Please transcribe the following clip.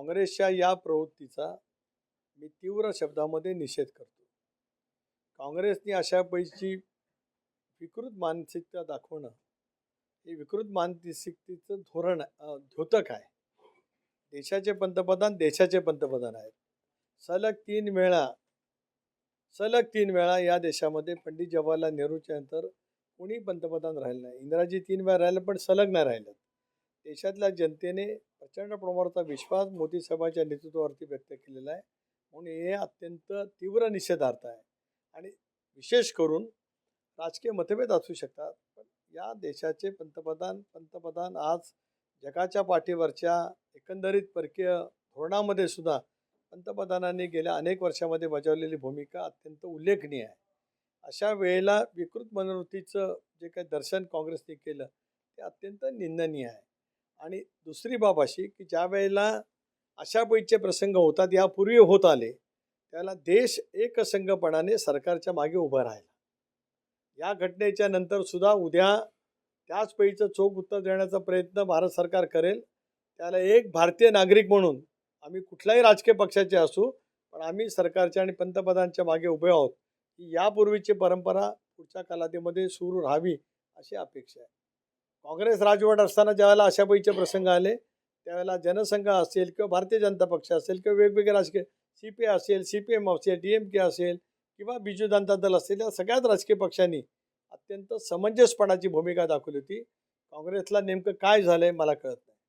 काँग्रेसच्या या प्रवृत्तीचा मी तीव्र शब्दामध्ये निषेध करतो. काँग्रेसने अशा पैकी विकृत मानसिकता दाखवणं हे विकृत मानसिकतेचं धोरण द्योतक आहे. देशाचे पंतप्रधान देशाचे पंतप्रधान आहेत. सलग तीन वेळा सलग तीन वेळा या देशामध्ये पंडित जवाहरलाल नेहरूच्या नंतर कोणी पंतप्रधान राहिलं नाही. इंदिराजी तीन वेळा राहिलं पण सलग नाही राहिलं. देशातल्या जनतेने प्रचंड प्रमाणाचा विश्वास मोदी साहेबांच्या नेतृत्वावरती व्यक्त केलेला आहे. म्हणून हे अत्यंत तीव्र निषेधार्थ आहे. आणि विशेष करून राजकीय मतभेद असू शकतात पण या देशाचे पंतप्रधान पंतप्रधान आज जगाच्या पाठीवरच्या एकंदरीत परकीय धोरणामध्ये सुद्धा पंतप्रधानांनी गेल्या अनेक वर्षामध्ये बजावलेली भूमिका अत्यंत उल्लेखनीय आहे. अशा वेळेला विकृत मनोवृत्तीचं जे काही दर्शन काँग्रेसने केलं ते अत्यंत निंदनीय आहे. आणि दुसरी बाब अशी की ज्या वेळेला अशा पैचे प्रसंग होतात यापूर्वी होत आले त्याला देश एकसंघपणाने सरकारच्या मागे उभं राहिला. या घटनेच्या नंतर सुद्धा उद्या त्याच पैचं चोख उत्तर देण्याचा प्रयत्न भारत सरकार करेल. त्याला एक भारतीय नागरिक म्हणून आम्ही कुठल्याही राजकीय पक्षाचे असू पण आम्ही सरकारच्या आणि पंतप्रधानच्या मागे उभे आहोत. की यापूर्वीची परंपरा पुढच्या कालावधीमध्ये सुरू राहावी अशी अपेक्षा आहे. काँग्रेस राजवट असताना ज्यावेळेला अशापैचे प्रसंग आले त्यावेळेला जनसंघ असेल किंवा भारतीय जनता पक्ष असेल किंवा वेगवेगळे राजकीय सी पी असेल सी पी एम असेल डी एम के असेल किंवा बिजू जनता दल असेल या सगळ्याच राजकीय पक्षांनी अत्यंत समंजसपणाची भूमिका दाखवली होती. काँग्रेसला नेमकं काय झालं आहे मला कळत नाही.